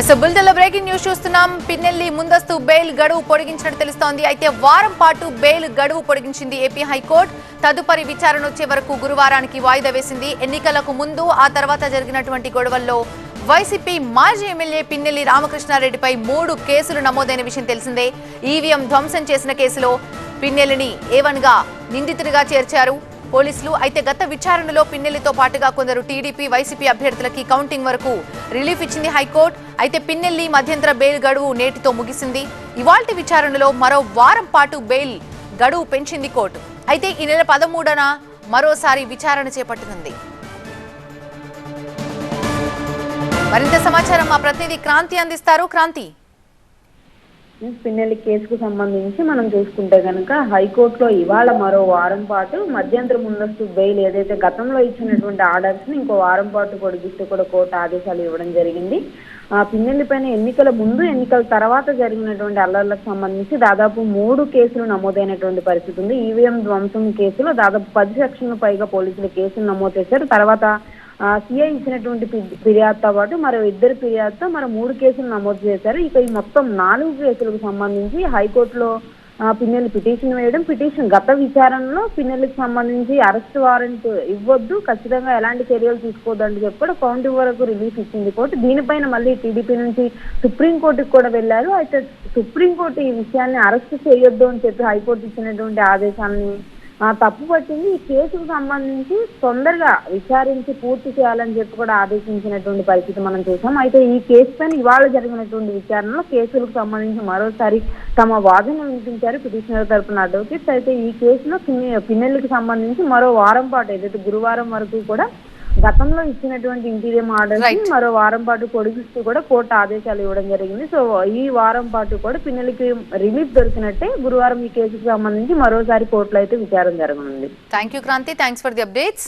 Yes breaking news చూస్తున్నాం. పిన్నెల్లి ముందస్తు bail గడువు పొడిగించినట్టు తెలుస్తోంది. అయితే వారం పాటు బెయిల్ గడువు పొడిగించింది ఏపీ హైకోర్టు. తదుపరి విచారణ వచ్చే వరకు గురువారానికి వాయిదా వేసింది. ఎన్నికలకు ముందు ఆ తర్వాత జరిగినటువంటి గొడవల్లో వైసీపీ మాజీ ఎమ్మెల్యే పిన్నెల్లి రామకృష్ణారెడ్డిపై మూడు కేసులు నమోదైన విషయం తెలిసిందే. ఈవీఎం ధ్వంసం చేసిన కేసులో పిన్నెల్లిని ఏవన్గా నిందితుడిగా చేర్చారు. పోలీసులు అయితే గత విచారణలో పిన్నెల్లితో పాటుగా కొందరు టీడీపీ వైసీపీ అభ్యర్థులకి కౌంటింగ్ వరకు రిలీఫ్ ఇచ్చింది హైకోర్టు. అయితే పిన్నెల్లి మధ్యంతర బెయిల్ గడువు నేటితో ముగిసింది. ఇవాల్టి విచారణలో మరో వారం పాటు బెయిల్ గడువు పెంచింది కోర్టు. అయితే ఈ నెల పదమూడున మరోసారి విచారణ చేపట్టనుంది మరింత సమాచారం మా ప్రతినిధి క్రాంతి అందిస్తారు. క్రాంతి. పిన్నెల్లి కేసుకు సంబంధించి మనం చూసుకుంటే కనుక హైకోర్టులో ఇవాళ మరో వారం పాటు మధ్యంతర ముందస్తు బెయిల్ ఏదైతే గతంలో ఇచ్చినటువంటి ఆర్డర్స్ని ఇంకో వారం పాటు పొడిగిస్తూ కూడా కోర్టు ఆదేశాలు ఇవ్వడం జరిగింది. ఆ పిన్నెల్లి పైన ఎన్నికల ముందు ఎన్నికల తర్వాత జరిగినటువంటి అల్లర్లకు సంబంధించి దాదాపు మూడు కేసులు నమోదైనటువంటి పరిస్థితి ఉంది. ఈవీఎం ధ్వంసం కేసులో దాదాపు పది సెక్షన్లు పైగా పోలీసులు కేసులు నమోదు చేశారు. తర్వాత సిఐ ఇచ్చినటువంటి ఫిర్యాదుతో పాటు మరో ఇద్దరు ఫిర్యాదుతో మరో మూడు కేసులు నమోదు చేశారు. ఇక ఈ మొత్తం నాలుగు కేసులకు సంబంధించి హైకోర్టులో పిన్నెల్లి పిటిషన్ వేయడం పిటిషన్ గత విచారణలో పిన్నెల్లికి సంబంధించి అరెస్ట్ వారెంట్ ఇవ్వద్దు ఖచ్చితంగా ఎలాంటి చర్యలు తీసుకోవద్దని చెప్పి కూడా కౌంటీ వరకు రిలీఫ్ ఇచ్చింది కోర్టు. దీనిపైన మళ్ళీ టీడీపీ నుంచి సుప్రీంకోర్టుకు కూడా వెళ్ళారు. అయితే సుప్రీంకోర్టు ఈ విషయాన్ని అరెస్ట్ చేయొద్దు అని చెప్పి హైకోర్టు ఇచ్చినటువంటి ఆదేశాన్ని తప్పు పట్టింది. ఈ కేసుకు సంబంధించి తొందరగా విచారించి పూర్తి చేయాలని చెప్పి కూడా ఆదేశించినటువంటి పరిస్థితి మనం చూసాం. అయితే ఈ కేసు పైన ఇవాళ జరిగినటువంటి విచారణలో కేసులకు సంబంధించి మరోసారి తమ వాదన వినిపించారు పిటిషనర్ తరపున అడ్వకేట్స్. అయితే ఈ కేసులో పిన్నెళ్ళకి సంబంధించి మరో వారం పాటు ఏదైతే గురువారం వరకు కూడా గతంలో ఇచ్చినటువంటి ఇంటీరియం ఆర్డర్స్ని Right. మరో వారం పాటు పొడిగిస్తూ కూడా కోర్టు ఆదేశాలు ఇవ్వడం జరిగింది. సో ఈ వారం పాటు కూడా పిన్నెలకి రిలీఫ్ దొరికినట్టే గురువారం ఈ కేసుకు సంబంధించి మరోసారి కోర్టులో అయితే విచారణ జరగనుంది. Thank you Kranthi thanks for the updates